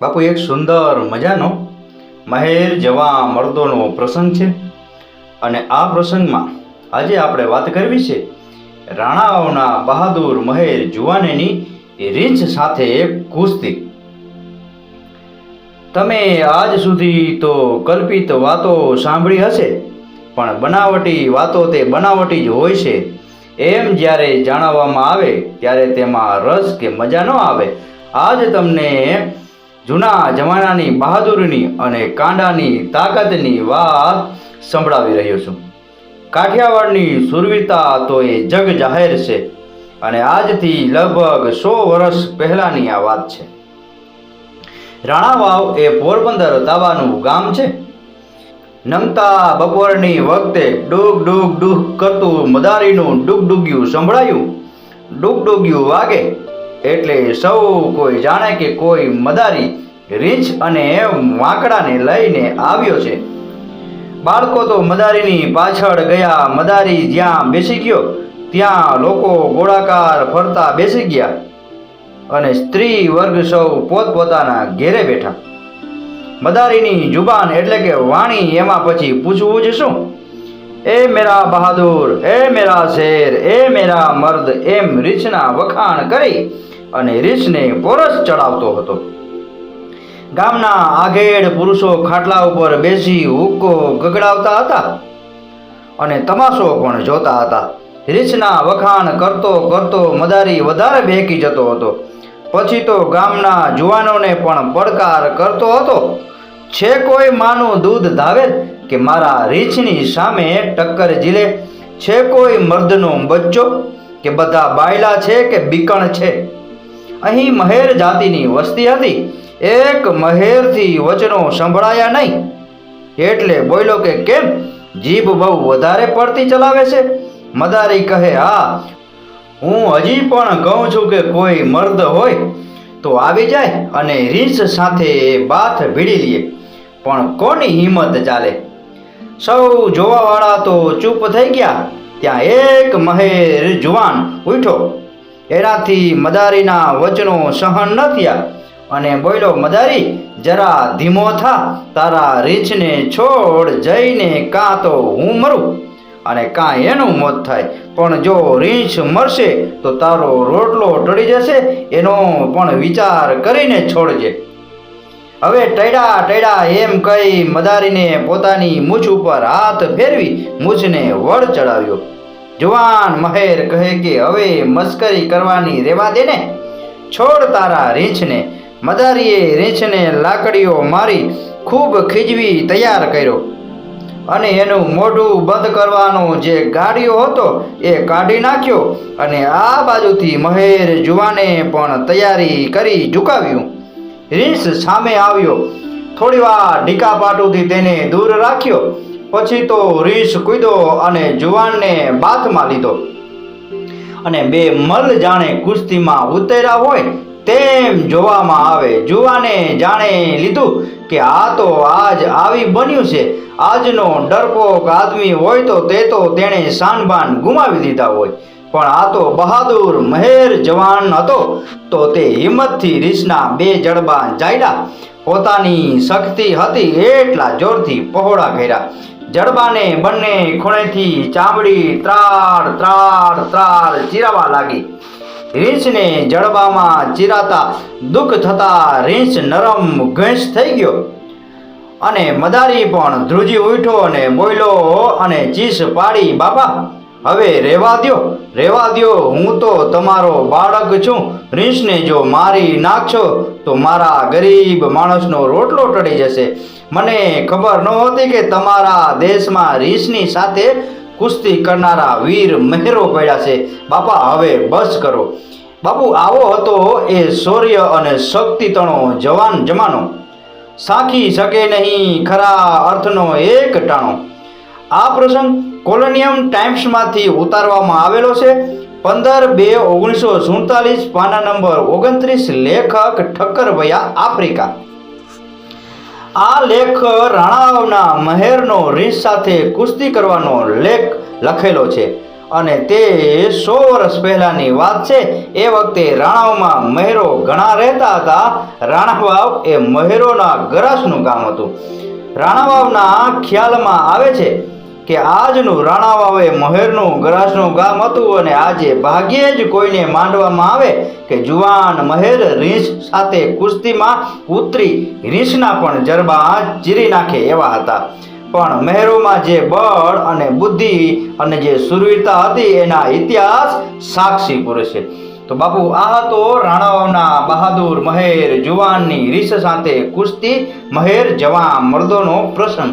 બાપુ, એક સુંદર મજાનો મહેર જવા મર્દોનો પ્રસંગ છે. અને આ પ્રસંગમાં આજે આપણે વાત કરવી છે રાણાઓના બહાદુર મહેર જુવાનેની રીંછ સાથે કુસ્તી. તમે આજ સુધી તો કલ્પિત વાતો સાંભળી હશે, પણ બનાવટી વાતો તે બનાવટી જ હોય છે. એમ જ્યારે જાણવામાં આવે, ત્યારે તેમાં રસ કે મજા ન આવે. આજ તમને જૂના જમાનાની બહાદુરની અને કાંડાની તાકાતની વાત સંભળાવી રહ્યો છું. કાઠિયાવાડની સુરવીરતા તો એ જગ જાહેર છે અને આજથી લગભગ સો વર્ષ પહેલાંની આ વાત છે. રાણાવાવ એ પોરબંદર તાવાનું ગામ છે. નમતા બપોરની વખતે ડૂગ ડૂગ ડૂગ કરતું મદારીનું ડુગડુગ્યું સંભળાયું. ડુગડુગ્યું વાગે એટલે સૌ કોઈ જાણે કે કોઈ મદારી, રીંછ અને વાંકડાને લઈને આવ્યો છે. બાળકો તો મદારીની પાછળ ગયા, મદારી જ્યાં બેસી ગયો, ત્યાં લોકો ગોળાકાર ફરતા બેસી ગયા અને સ્ત્રી વર્ગ સૌ પોતપોતાના ઘેરે બેઠા. મદારીની જુબાન એટલે કે વાણી એમાં પછી પૂછવું જ શું? એ મેરા બહાદુર, એ મેરા શેર, એ મેરા મર્દ, એમ રીછના વખાણ કરી અને રીછને પોરસ ચડાવતો હતો. ગામના આગેડ પુરુષો ખાટલા ઉપર બેસી હુક્કો ગગડાવતા હતા અને તમાશો પણ જોતા હતા. રીછના વખાણ કરતો કરતો મદારી વધારે બેકી જતો હતો. પછી તો ગામના જુવાનોને પણ પડકાર કરતો હતો. છે કોઈ માનું દૂધ ધાવે કે મારા રીછની સામે ટક્કર ઝીલે? છે કોઈ મર્દનો બચ્ચો કે બધા બાયલા છે કે બીકણ છે? અહીં મહેર જાતિની વસ્તી હતી. એક મહેરથી વચનો સંભળાયા નહીં. એટલે બોલ્યો કે, કેમ? જીભ બહુ વધારે પડતી ચલાવે છે. મદારી કહે, હા, હું હજી પણ કહું છું કે કોઈ મર્દ હોય તો આવી જાય અને રીંછ સાથે બાથ ભીડી લઈએ પણ કોની હિંમત ચાલે? સૌ જોવાવાળા તો ચૂપ થઈ ગયા. ત્યાં એક મહેર જુવાન ઉઠ્યો. એનાથી મદારીના વચનો સહન ન થયા. અને બોલ્યો મદારી, જરા ધીમો થા, તારા રીંછને છોડ જઈને કાં તો હું મરું? અને કાં એનું મોત થાય, પણ જો રીંછ મરશે, તો તારો રોટલો ટળી જશે, એનો પણ વિચાર કરીને છોડજે. હવે ટૈડા ટૈડા એમ કહી મદારીને પોતાની મૂછ ઉપર હાથ ફેરવી મૂછને વળ ચડાવ્યો. જુવાન મહેર કહે કે, હવે મસ્કરી કરવાની રેવા દે ને છોડ તારા રીંછને. મદારીએ રીંછને લાકડીઓ મારી ખૂબ ખીજવી તૈયાર કર્યો. અને એનું મોઢું બંધ કરવાનો જે ગાડીઓ હતો એ કાઢી નાખ્યો અને આ બાજુથી મહેર જુવાને પણ તૈયારી કરી ઝુકાવ્યું. રીંછ સામે આવ્યો. થોડી વાર ઢીકા પાટુથી તેને દૂર રાખ્યો. પછી તો રીંછ કૂદ્યો અને જુવાનને બાથમાં લીધો. અને બે મલ જાણે કુસ્તીમાં ઉતર્યા હોય તેમ જોવામાં આવે. જુવાને જાણે લીધું કે આ તો આજ આવી બન્યું છે. આજનો ડરપોક આદમી હોય તો તે તો તેણે શાનબાન ગુમાવી દીધા હોય. પણ આ તો બહાદુર મહેર જવાન હતો તો તે હિંમતથી રીસના બે જડબા જાયડા. પોતાની શક્તિ હતી એટલા જોરથી પહોળા કર્યા. જડબાને બંને ખૂણેથી ચામડી ત્રાળ ત્રાળ ત્રાળ ચીરાવા લાગી. રીંછને જડબામાં ચીરાતા દુઃખ થતા રીંછ નરમ ઘેંસ થઈ ગયો. અને મદારી પણ ધ્રુજી ઉઠ્યો અને બોલ્યો, અને ચીસ પાડી બાપા. હવે રહેવા દ્યો રહેવા દ્યો. હું તો તમારો બાળક છું. રીંછને જો મારી નાખશો, તો મારા ગરીબ માણસનો રોટલો ટળી જશે. મને ખબર નહોતી કે તમારા દેશમાં રીંછની સાથે કુસ્તી કરનારા વીર મહેરો પડ્યા છે. બાપા, હવે બસ કરો. બાપુ, આવો હતો એ શૌર્ય અને શક્તિતણો જવાન જમાનો. સાખી શકે નહીં ખરા અર્થનો એક ટાણો. આ પ્રસંગ કોલોનિયમ ટાઈમ્સમાંથી ઉતારવામાં આવેલો છે. પંદર બે ઓગણીસો સુડતાલીસ પાના નંબર ઓગણત્રીસ લેખક ઠક્કરભયા આફ્રિકા. આ લેખ રાણાઓના મહેરનો રીસ સાથે કુસ્તી કરવાનો લેખ લખેલો છે અને તે સો વર્ષ પહેલાંની વાત છે. એ વખતે રાણાઓમાં મહેરો ઘણા રહેતા હતા. રાણાવાવ એ મહેરોના ગરાસનું ગામ હતું. રાણાવાવના ખ્યાલમાં આવે છે કે આજનું રાણાવાવ મહેરનું, ગરાસનું ગામ હતું અને આજે ભાગ્યે જ કોઈને માંડવામાં આવે કે જુવાન મહેર રીંછ સાથે કુસ્તીમાં ઉતરી રીંછના પણ જરબા ચીરી નાખે એવા હતા. પણ મહેરોમાં જે બળ અને બુદ્ધિ અને જે સુરવીરતા હતી એના ઇતિહાસ સાક્ષી પુરુષે તો બાપુ, આ હતો રાણાઓના બહાદુર મહેર, જુવાનની રીસ સાથે કુસ્તી, મહેર જવા મર્દોનો પ્રસંગ.